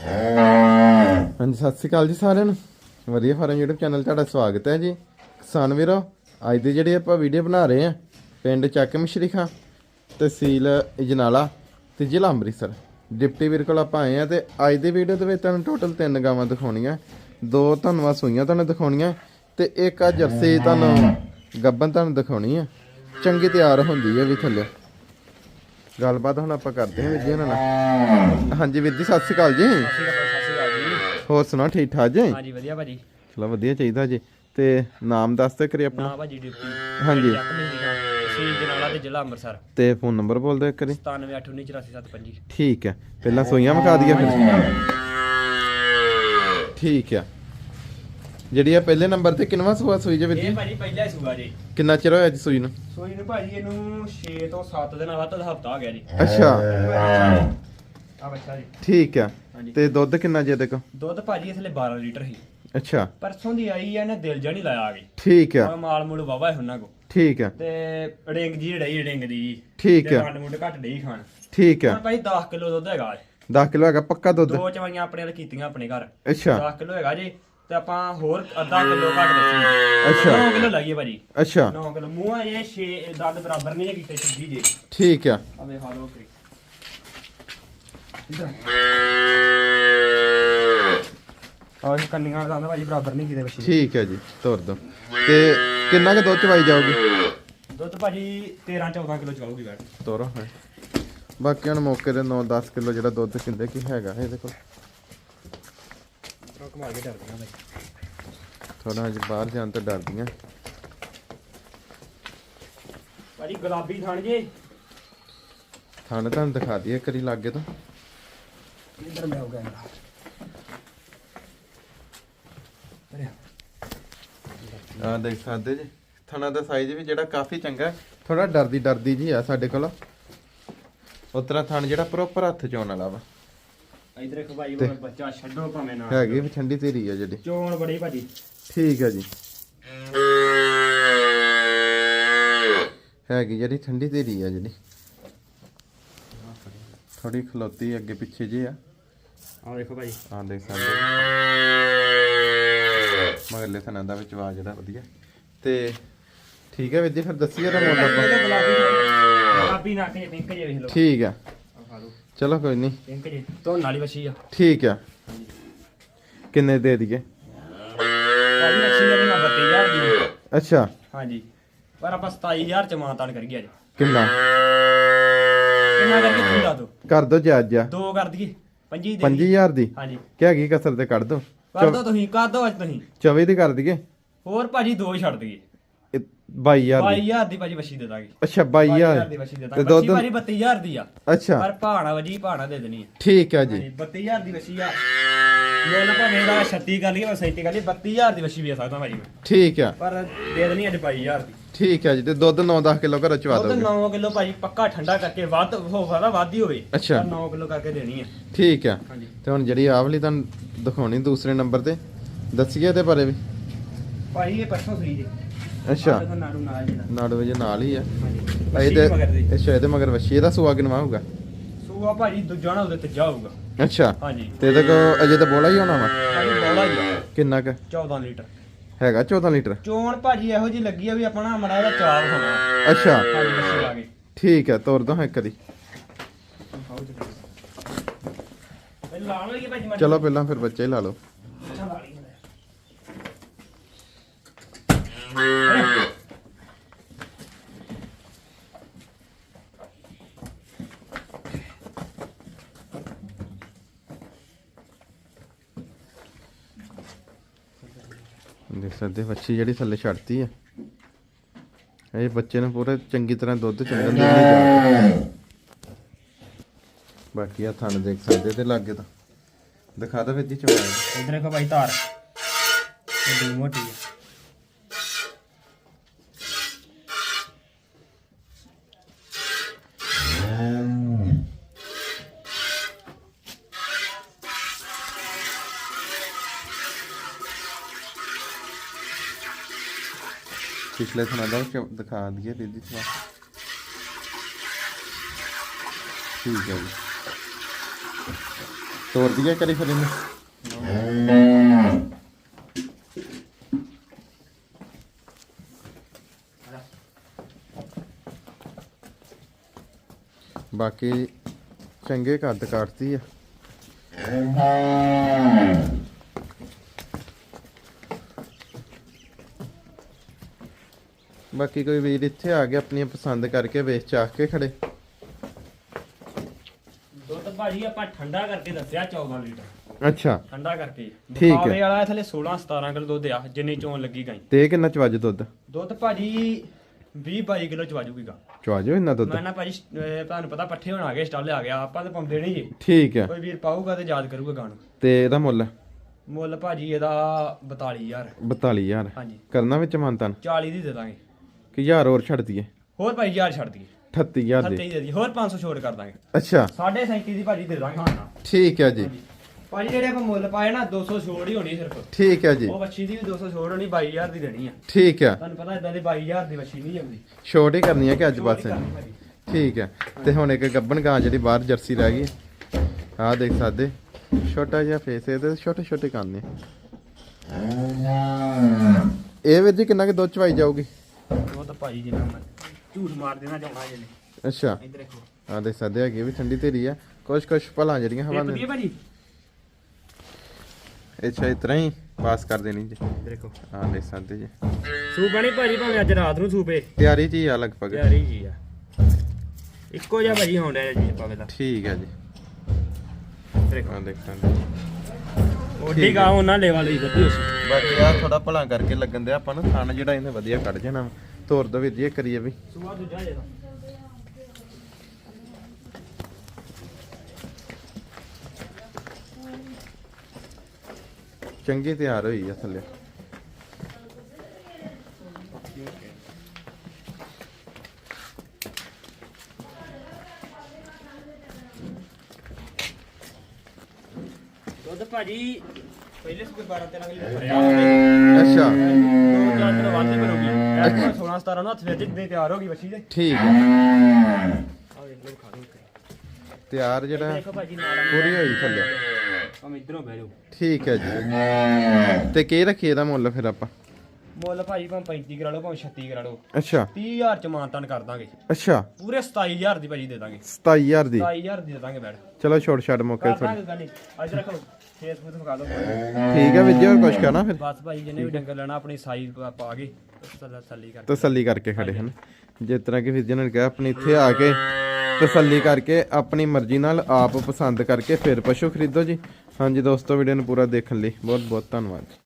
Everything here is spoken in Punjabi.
ਹਾਂਜੀ, ਸਤਿ ਸ਼੍ਰੀ ਅਕਾਲ ਜੀ ਸਾਰਿਆਂ ਨੂੰ। ਵਧੀਆ ਫਾਰਮ YouTube ਚੈਨਲ ਤੁਹਾਡਾ ਸਵਾਗਤ ਹੈ ਜੀ। ਕਿਸਾਨ ਵੀਰੋ, ਅੱਜ ਦੀ ਜਿਹੜੀ ਆਪਾਂ ਵੀਡੀਓ ਬਣਾ ਰਹੇ ਆ ਪਿੰਡ ਚੱਕ ਮਸ਼ਰੀਖਾਂ ਤਹਿਸੀਲ ਇਜਨਾਲਾ ਤੇ ਜ਼ਿਲ੍ਹਾ ਅੰਮ੍ਰਿਤਸਰ। ਡਿਪਟੀ ਵੀਰ ਕੋਲ ਆਪਾਂ ਆਏ ਆ ਤੇ ਅੱਜ ਦੀ ਵੀਡੀਓ ਦੇ ਵਿੱਚ ਤੁਹਾਨੂੰ ਟੋਟਲ ਤਿੰਨ ਗਾਵਾਂ ਦਿਖਾਉਣੀਆਂ। ਦੋ ਤੁਹਾਨੂੰ ਸੂਈਆਂ ਤੁਹਾਨੂੰ ਦਿਖਾਉਣੀਆਂ ਤੇ ਇੱਕ ਆ ਜਰਸੀ ਤੁਹਾਨੂੰ ਗੱਬਨ ਤੁਹਾਨੂੰ ਦਿਖਾਉਣੀ ਆ। ਚੰਗੀ ਤਿਆਰ ਹੁੰਦੀ ਹੈ ਵੀ ਥੱਲੇ। ਗੱਲਬਾਤ ਹੁਣ ਆਪਾਂ ਕਰਦੇ ਹਾਂ ਵੀਰ ਜੀ ਨਾਲ। ਹਾਂਜੀ ਵੀਰ ਜੀ। ਸਤਿ ਸ਼੍ਰੀ ਅਕਾਲ ਜੀ ਹੋਰ ਸੁਣਾ ਠੀਕ ਠਾਕ ਜੀ? ਹਾਂਜੀ ਵਧੀਆ ਭਾਜੀ। ਚਲੋ ਵਧੀਆ ਚਾਹੀਦਾ ਜੀ। ਤੇ ਨਾਮ ਦੱਸ ਤੇ ਕਰੀ ਆਪਣਾ। ਨਾ ਭਾਜੀ ਡਿਪਟੀ। ਹਾਂਜੀ। ਸੀ ਜਨਾਲਾ ਤੇ ਜ਼ਿਲ੍ਹਾ ਅੰਮ੍ਰਿਤਸਰ। ਤੇ ਫੋਨ ਨੰਬਰ ਬੋਲ ਦਿਓ ਕਰੀ 9781944725 ਠੀਕ ਹੈ। ਪਹਿਲਾਂ ਸੋਈਆਂ ਮਕਾ ਦਈਏ ਫਿਰ। ਠੀਕ ਹੈ। ਜਿਹੜੀ ਆ ਪਹਿਲੇ ਨੰਬਰ ਤੇ ਕਿੰਨਵਾ ਸੂਆ ਸੂਈ ਜੇ ਵੀਰ ਇਹ ਜੀ ਭਾਜੀ ਪਹਿਲਾ ਹੀ ਸੂਆ ਜੀ। ਕਿੰਨਾ ਚਿਰ ਹੋਇਆ ਜੀ ਸੂਈ ਨੂੰ? ਸੂਈ ਨੂੰ ਭਾਜੀ ਇਹਨੂੰ 6 ਤੋਂ 7 ਦਿਨਾਂ ਬਾਅਦ ਤਾਂ ਹਫਤਾ ਹੋ ਗਿਆ ਜੀ। ਅੱਛਾ। ਆ ਬੱਚਾ ਜੀ। ਠੀਕ ਹੈ ਹਾਂਜੀ। ਤੇ ਦੁੱਧ ਕਿੰਨਾ ਜੇ ਦੇਖੋ ਦੁੱਧ ਭਾਜੀ ਇਸਲੇ 12 ਲੀਟਰ ਸੀ ਅੱਛਾ। ਪਰਸੋਂ ਦੀ ਆਈ ਆ ਇਹਨੇ ਦਿਲ ਜਣੀ ਲਾਇਆ ਆ ਗਈ ਠੀਕ ਹੈ ਮਾਲ ਮੂਲ ਵਾਵਾ ਉਹਨਾਂ ਕੋ ਠੀਕ ਹੈ ਤੇ ਰਿੰਗ ਜੀ ਡਈ ਰਿੰਗ ਦੀ। ਜੀ ਠੀਕ ਹੈ ਮੁੰਡ ਮੁੰਡ ਘੱਟ ਡਈ ਖਾਣ। ਠੀਕ ਹੈ ਹੁਣ ਭਾਜੀ 10 ਕਿਲੋ ਦੁੱਧ ਹੈਗਾ। ਜੀ। 10 ਕਿਲੋ ਹੈਗਾ ਪੱਕਾ ਦੁੱਧ? ਦੋ ਚਵਾਈਆਂ ਆਪਣੇ ਨਾਲ ਕੀਤੀਆਂ ਆਪਣੇ ਘਰ। ਅੱਛਾ। 10 ਕਿਲੋ ਹੈਗਾ ਜੀ। ਤੇ ਆਪਾਂ ਹੋਰ ਅੱਧਾ ਕਿਲੋ ਘੱਟ ਦੱਸੀ ਅੱਛਾ। 9 ਕਿਲੋ ਲਾਈਏ ਭਾਜੀ। ਅੱਛਾ। 9 ਕਿਲੋ। ਮੂੰਹਾਂ ਇਹ 6 ਦੰਦ ਬਰਾਬਰ ਨਹੀਂ ਕੀਤੇ ਸਿੱਧੀ ਜੀ। ਠੀਕ ਆ। ਵੇ ਹਾਲੋ ਕਰੀ ਆਹ ਕੰਨੀਆਂ ਦਾ ਦੰਦ ਭਾਜੀ ਬਰਾਬਰ ਨਹੀਂ ਕੀਤੇ ਬੱਚੇ ਠੀਕ ਹੈ ਜੀ ਤੋਰ ਦੋ। ਤੇ ਕਿੰਨਾ ਕੁ ਦੁੱਧ ਚਵਾਈ ਜਾਊਗੀ? ਦੁੱਧ ਭਾਜੀ 13 14 ਕਿਲੋ ਚਲਾਉਗੀ ਬੈਠ ਤੋਰੋ ਬਾਕੀ ਹੁਣ ਮੌਕੇ ਦੇ 9-10 ਕਿਲੋ ਜਿਹੜਾ ਦੁੱਧ ਕਿੰਦੇ ਕੀ ਹੈਗਾ ਇਹਦੇ ਕੋਲ? ਕੇ ਡਰਦੀਆਂ ਥੋੜਾ ਜਿਹਾ ਬਾਹਰ ਜਾਣ ਤੋਂ ਡਰਦੀਆਂ। ਭਾਜੀ ਗੁਲਾਬੀ ਥਣ ਜੇ। ਥਾਣੇ ਤੁਹਾਨੂੰ ਦਿਖਾ ਦਈਏ ਕਰੀ ਲਾਗੇ ਤੋਂ। ਇੱਧਰ ਮੈਂ ਹੋ ਗਿਆ ਆ ਦੇਖ ਸਕਦੇ ਜੀ। ਥਣਾ ਦਾ ਸਾਈਜ਼ ਵੀ ਜਿਹੜਾ ਕਾਫੀ ਚੰਗਾ ਥੋੜਾ ਡਰਦੀ ਡਰਦੀ ਜੀ ਆ ਸਾਡੇ ਕੋਲ। ਉਤਰਾ ਥਣ ਜਿਹੜਾ ਪ੍ਰੋਪਰ ਹੱਥ ਚ ਆਉਣ ਵਾਲਾ ਵਾ। ਇਧਰ ਉਹ ਬੱਚਾ ਛੱਡੋ ਭਾਵੇਂ ਨਾ ਹੈਗੀ ਵੀ ਠੰਡੀ ਤੇਰੀ ਆ ਜਿਹੜੀ। ਚੋਣ ਬੜੀ ਭਾਜੀ। ਠੀਕ ਹੈ ਜੀ। ਹੈਗੀ ਜਿਹੜੀ ਠੰਡੀ ਤੇਰੀ ਆ ਜਿਹੜੀ। ਥੋੜੀ ਖਲੋਤੀ ਅੱਗੇ ਪਿੱਛੇ ਜੇ ਆ। ਆਹ ਦੇਖੋ ਭਾਈ। ਆ ਦੇਖ ਸਕਦੇ ਮਗਰਲੇ ਥਣਾ ਦਾ ਵਿੱਚ ਆਵਾਜ਼ ਜਿਹੜਾ ਵਧੀਆ। ਤੇ ਠੀਕ ਹੈ ਵੀਰ ਜੀ ਫਿਰ ਦੱਸੀਏ ਤਾਂ ਮੁੱਲ ਆਪਾਂ ਗੁਲਾਬੀ ਨੱਕ ਜੇ ਪਿੰਕ ਜੇ ਵੇਖ ਲਓ। ਠੀਕ ਆ। ਚਲੋ ਕੋਈ ਨਹੀਂ ਪਿੰਕ ਜੇ। ਧੋਣ ਵਾਲੀ ਵੱਛੀ ਆ। ਠੀਕ ਆ। ਕਿੰਨੇ ਦੇ ਦਈਏ? ਭਾਜੀ ਦੇ ਨਾ 32000 ਦੀ ਅੱਛਾ। ਹਾਂਜੀ। ਪਰ ਆਪਾਂ 27000 ਚ ਮਾਨਤਾਨ ਕਰੀਏ ਅੱਜ। ਕਿੰਨਾ? ਕਿੰਨਾ ਕਰਕੇ ਤੁਸੀਂ ਦੱਸ ਦੋ? ਕਰ ਦੋ ਜਾਇਜ਼ ਜਾ ਦੋ ਕਰ ਦਈਏ। 25 ਦੇ 5000 ਦੀ? ਹਾਂਜੀ। ਕੀ ਹੈਗੀ ਕਸਰ ਤੇ ਕੱਢ ਦੋ? ਕਰ ਦੋ ਤੁਸੀਂ ਕਰ ਦੋ ਅੱਜ ਤੁਸੀਂ। 24 ਦੀ ਕਰ ਦਈਏ? ਹੋਰ ਭਾਜੀ ਦੋ ਹੀ ਛੱਡ ਦਈਏ। 22000 ਦੀ। 22000 ਦੀ ਭਾਜੀ ਵੱਛੀ ਦੇ ਦਾਂਗੇ। ਅੱਛਾ 22000 22000 ਦੀ ਵੱਛੀ ਦੇ ਤੇ ਦਾਂਗੇ ਦੁੱਧ ਭਾਜੀ 32000 ਦੀ ਆ। ਅੱਛਾ। ਪਰ ਭਾਣਾ ਵਜੀ ਭਾਣਾ ਦੇ ਦੇਣੀ ਹੈ ਠੀਕ ਆ ਜੀ। ਹਾਂਜੀ 32000 ਦੀ ਵੱਛੀ ਆ। ਮੁੱਲ ਭਾਵੇਂ ਦਾ 36 ਕਰ ਲਈਏ ਮੈਂ 37 ਕਰ ਲਈ 32000 ਦੀ ਵੱਛੀ ਵੇਚ ਸਕਦਾ ਭਾਜੀ। ਮੈਂ। ਠੀਕ ਆ। ਪਰ ਦੇ ਦੇਣੀ ਅੱਜ 22000 ਦੀ। ਠੀਕ ਆ ਜੀ ਤੇ ਦੁੱਧ 9-10 ਕਿਲੋ ਘਰੋਂ ਚਵਾ ਉਹ ਦੋਗੇ। 9 ਕਿਲੋ ਭਾਜੀ ਪੱਕਾ ਠੰਡਾ ਕਰਕੇ ਵੱਧ ਹੋ ਸਕਦਾ ਵੱਧ ਹੀ ਹੋਵੇ। ਅੱਛਾ। 9 ਕਿਲੋ ਕਰਕੇ ਦੇਣੀ ਹੈ ਠੀਕ ਆ। ਹਾਂਜੀ। ਤੇ ਹੁਣ ਜਿਹੜੀ ਆਹ ਵਾਲੀ ਤੁਹਾਨੂੰ ਦਿਖਾਉਣੀ ਦੂਸਰੇ ਨੰਬਰ ਤੇ। ਦੱਸੀਏ ਇਹਦੇ ਬਾਰੇ ਵੀ। ਭਾਈ ਇਹ ਪਰਸੋਂ ਸਹੀ ਜੀ। ਅੱਛਾ। ਨਾੜੂ ਨਾਲ ਜਿਹੜਾ। ਨਾੜੂ ਜੇ ਨਾਲ ਹੀ ਆ। ਹਾਂਜੀ। ਇਹਦੇ ਮਗਰ ਦੀ। ਅੱਛਾ ਇਹਦੇ ਮਗਰ ਵਸ਼ੀ ਇਹਦਾ ਸੁਆ ਕਿਨਵਾ ਹੋਊਗਾ? ਸੂਆ ਭਾਜੀ ਦੂਜਾ ਨਾ ਉਹਦੇ ਤੇ ਜਾਊਗਾ। ਅੱਛਾ। ਹਾਂਜੀ। ਤੇ ਇਹਦੇ ਅਜੇ ਤਾਂ ਬੋਲਾ ਹੀ ਹੋਣਾ ਵਾ? ਭਾਜੀ ਬੋਲਾ ਹੀ ਆ। ਕਿੰਨਾ ਕ? 14 ਲੀਟਰ। ਹੈਗਾ 14 ਲੀਟਰ? ਚੋਣ ਭਾਜੀ ਇਹੋ ਜੀ ਲੱਗੀ ਆ ਵੀ ਆਪਣਾ ਮੜਾ ਇਹਦਾ ਚਾਰ ਹੋਣਾ। ਅੱਛਾ। ਹਾਂਜੀ ਲਾ ਕੇ। ਠੀਕ ਹੈ ਤੋਰ ਦੋ ਹਾਂ ਇੱਕ ਦੀ ਇਹ ਲਾਣ ਲਈਏ ਭਾਜੀ ਮੜੀ ਚਲੋ ਪਹਿਲਾਂ ਫਿਰ ਬੱਚੇ ਹੀ ਲਾ ਲਓ ਲਾ ਲਈ ਦੇਖ ਸਕਦੇ ਬੱਚੀ ਜਿਹੜੀ ਥੱਲੇ ਛੱਡਤੀ ਆ। ਇਹ ਬੱਚੇ ਨੂੰ ਪੂਰੇ ਚੰਗੀ ਤਰ੍ਹਾਂ ਦੁੱਧ ਚੰਗਣ ਦੇ ਜਾ ਬਾਕੀ ਆ ਥਣ ਦੇਖ ਸਕਦੇ ਤੇ ਲਾਗੇ ਤਾਂ। ਦਿਖਾ ਦੋ ਵਿੱਚ ਚਵਾ ਇਧਰ ਦੇਖੋ ਭਾਈ ਧਾਰ। ਇਹ ਮੋਟੀ ਹੈ ਪਿਛਲੇ ਥਣਾ ਦਾ ਵੀ ਚ- ਦਿਖਾ ਦਈਏ ਦੀਦੀ ਚਵਾ ਠੀਕ ਹੈ ਜੀ। ਤੋੜ ਦਈਏ ਕਰੀ ਫਿਰ ਬਾਕੀ ਚੰਗੇ ਕੱਦ ਕੱਟਦੀ ਆ। ਬਾਕੀ ਕੋਈ ਵੀਰ ਇੱਥੇ ਆ ਗਿਆ ਆਪਣੀਆਂ ਪਸੰਦ ਕਰਕੇ ਵੇਚ ਚਾਹ ਕੇ ਖੜੇ। ਦੁੱਧ ਭਾਜੀ ਆਪਾਂ ਠੰਡਾ ਕਰਕੇ ਦੱਸਿਆ 14 ਲੀਟਰ। ਅੱਛਾ। ਠੰਡਾ ਕਰਕੇ। ਠੀਕ ਹੈ। ਵਾਲਾ ਥੱਲੇ 16 17 ਕਿਲੋ ਦੁੱਧ ਆ ਜਿੰਨੀ ਚੋਣ ਲੱਗੀ ਗਈ। ਤੇ ਇਹ ਕਿੰਨਾ ਚਵਾਜ ਦੁੱਧ? ਦੁੱਧ ਭਾਜੀ 20 22 ਕਿਲੋ ਚਵਾਜੂਗੀਗਾ ਚਵਾਜੋ ਇੰਨਾ ਦੁੱਧ? ਮੈਂ ਨਾ ਭਾਜੀ ਅਹ ਤੁਹਾਨੂੰ ਪਤਾ ਪੱਠੇ ਹੋਣ ਆ ਗਏ ਸਟਾਲੇ ਆ ਗਿਆ ਆਪਾਂ ਤਾਂ ਪਾਉਂਦੇ ਨਹੀਂ ਜੀ। ਠੀਕ ਹੈ। ਕੋਈ ਵੀਰ ਪਾਊਗਾ ਤੇ ਯਾਦ ਕਰੂਗਾ ਗਾਣ। ਤੇ ਇਹਦਾ ਮੁੱਲ? ਮੁੱਲ ਭਾਜੀ ਇਹਦਾ 42000 42000 ਹਾਂਜੀ। ਕਰਨਾ ਵਿੱਚ ਮੰਤਨ 40 ਦੀ ਦੇ ਦਾਂਗੇ। ਕਿ ਹਜ਼ਾਰ ਹੋਰ ਛੱਡ ਦਈਏ। ਹੋਰ ਭਾਜੀ ਯਾਰ ਛੱਡ ਦਈਏ। 38000 ਸੱਤੇ ਦੀ। ਹੀ ਦੇ ਦੀ ਹੋਰ 500 ਛੋੜ ਕਰ ਦਾਂਗੇ। ਅੱਛਾ। 37 ਦੀ ਭਾਜੀ ਦੇ ਦਾਂਗੇ ਹਾਂ ਨਾ ਠੀਕ ਹੈ ਜੀ। ਭਾਜੀ ਜਿਹੜੇ ਆਪਾਂ ਮੁੱਲ ਪਾਏ ਨਾ 200 ਛੋੜ ਹੀ ਹੋਣੀ ਸਿਰਫ। ਠੀਕ ਹੈ ਜੀ। ਉਹ ਬੱਚੀ ਦੀ ਵੀ 200 ਛੋੜ ਹੋਣੀ 22000 ਦੀ ਦੇਣੀ ਆ। ਠੀਕ ਹੈ। ਤੁਹਾਨੂੰ ਪਤਾ ਇਦਾਂ ਦੀ 22000 ਦੀ ਬੱਚੀ ਨਹੀਂ ਆਉਂਦੀ। ਛੋਟ ਹੀ ਕਰਨੀ ਹੈ ਕਿ ਅੱਜ ਬਸ। ਠੀਕ ਹੈ। ਤੇ ਹੁਣ ਇੱਕ ਗੱਬਣ ਗਾਂ ਜਿਹੜੀ ਬਾਹਰ ਜਰਸੀ ਰਹਿ ਗਈ। ਆਹ ਦੇਖ ਸਕਦੇ। ਛੋਟਾ ਜਿਹਾ ਫੇਸ ਇਹਦੇ ਛੋਟੇ ਛੋਟੇ ਕੰਨ ਨੇ। ਇਹ ਵੀਰ ਜੀ ਕਿੰਨਾ ਕਿ ਦੁੱਧ ਚਵਾਈ ਜਾਊਗੀ? ਭਾਜੀ ਜਿੰਨਾ ਮੈਂ ਝੂਠ ਮਾਰ ਦੇਣਾ ਚਾਹੁੰਦਾ ਜਿਹਨੇ ਅੱਛਾ। ਇੱਧਰ ਦੇਖੋ। ਆਹ ਦੇਖ ਸਕਦੇ ਹੈਗੇ ਵੀ ਠੰਡੀ ਤੇਰੀ ਆ। ਕੁਛ ਕੁਛ ਭਲਾਂ ਜਿਹੜੀਆਂ ਹਵਾ ਇਹ ਨੇ। ਵਧੀਆ ਭਾਜੀ। ਅੱਛਾ ਇਤਨਾ ਹੀ ਪਾਸ ਕਰ ਦੇਣੀ ਜੀ। ਦੇਖੋ। ਆਹ ਦੇਖ ਸਕਦੇ ਜੀ। ਸੂਪ ਬਣੀ ਭਾਜੀ ਭਾਵੇਂ ਅੱਜ ਰਾਤ ਨੂੰ ਸੂਪੇ। ਤਿਆਰੀ ਜੀ ਆ ਲਗਭਗ। ਤਿਆਰੀ ਜੀ ਆ। ਇੱਕੋ ਜਿਹਾ ਭਾਜੀ ਹੋਣ ਡਿਆ ਜੀ ਪਾਵੇ ਦਾ ਠੀਕ ਹੈ ਜੀ। ਇੱਧਰ ਦੇਖੋ ਓਡੀ ਗਾ ਉਹਨਾਂ ਉਸ ਬਾਕੀ ਆ ਥੋੜਾ ਭਲਾਂ ਕਰਕੇ ਲੱਗਣ ਦੇ ਆਪਾਂ ਨੂੰ। ਥਣ ਜਿਹੜਾ ਇਹਨੇ ਵਧੀਆ ਕੱਢ ਜਾਣਾ ਵਾ। ਤੋਰ ਦੋ ਜੀ ਇਹ ਕਰੀਏ ਵੀ। ਸੂਆ ਦੂਜਾ ਜਿਹੜਾ ਚੰਗੀ ਤਿਆਰ ਹੋਈ ਆ ਥੱਲੇ। ਦੁੱਧ ਭਾਜੀ ਪਹਿਲੇ ਸੂਪੇ 12 13 ਕਿਲੋ ਭਰਿਆ। ਅੱਛਾ। ਦੋ ਚਾਰ ਵੱਧ ਕਰੂਗੀ। ਐ 16 17 ਨੂੰ ਹੱਥ ਵਿੱਚ ਦੇ ਤਿਆਰ ਹੋ ਗਈ ਬੱਚੀ ਦੇ। ਠੀਕ ਹੈ। ਆ ਵੇਖ ਲਓ ਖਾ ਲਓ ਤਿਆਰ ਜਿਹੜਾ ਦੇਖੋ ਭਾਜੀ ਨਾਲ ਪੂਰੀ ਹੋਈ ਥੱਲੇ। ਹਮ ਇਧਰੋਂ ਬਹਿ ਜਾਓ। ਠੀਕ ਹੈ ਜੀ। ਤੇ ਕੀ ਰੱਖੀਏ ਇਹਦਾ ਮੁੱਲ ਫਿਰ ਆਪਾਂ? ਮੁੱਲ ਭਾਜੀ ਭਾਵੇਂ 35 ਕਰਾ ਲਓ ਭਾਵੇਂ 36 ਕਰਾ ਲਓ। ਅੱਛਾ। 30000 ਚ ਮਾਨਤਾਨ ਕਰ ਦਾਂਗੇ। ਅੱਛਾ। ਪੂਰੇ 27000 ਦੀ ਭਾਜੀ ਦੇ ਦਾਂਗੇ। 27000 ਦੀ। 27000 ਦੀ ਦੇ ਦਾਂਗੇ ਬੈਡ ਚਲੋ ਛੋਟ ਛੱਡ ਮੌਕੇ ਕਰ ਥੋੜੀ ਦਾਂਗੇ ਗੱਲ। ਨਹੀਂ ਅੱਜ ਰੱਖੋ। ਫੇਸਬੁੱਕ ਤੇ ਵਿਖਾ ਦਿਓ। ਠੀਕ ਹੈ ਵੀਰ ਜੀ ਹੋਰ ਕੁਛ ਕਹਿਣਾ ਫਿਰ? ਬਸ ਭਾਈ ਜਿਹਨੇ ਵੀ ਡੰਗਰ ਲੈਣਾ ਆਪਣੀ ਸਾਈਜ਼ ਪਾ ਕੇ ਤਸੱਲੀ ਕਰਕੇ। ਤਸੱਲੀ ਕਰਕੇ ਖੜੇ ਹਨ। ਜਿਸ ਤਰ੍ਹਾਂ ਕਿ ਵੀਰ ਜੀ ਨੇ ਕਿਹਾ ਆਪਣੀ ਇੱਥੇ ਆ ਕੇ ਤਸੱਲੀ ਕਰਕੇ ਆਪਣੀ ਮਰਜ਼ੀ ਨਾਲ ਆਪ ਪਸੰਦ ਕਰਕੇ ਫਿਰ ਪਸ਼ੂ ਖਰੀਦੋ ਜੀ। ਹਾਂਜੀ ਦੋਸਤੋ ਵੀਡੀਓ ਨੂੰ ਪੂਰਾ ਦੇਖਣ ਲਈ ਬਹੁਤ ਬਹੁਤ ਧੰਨਵਾਦ।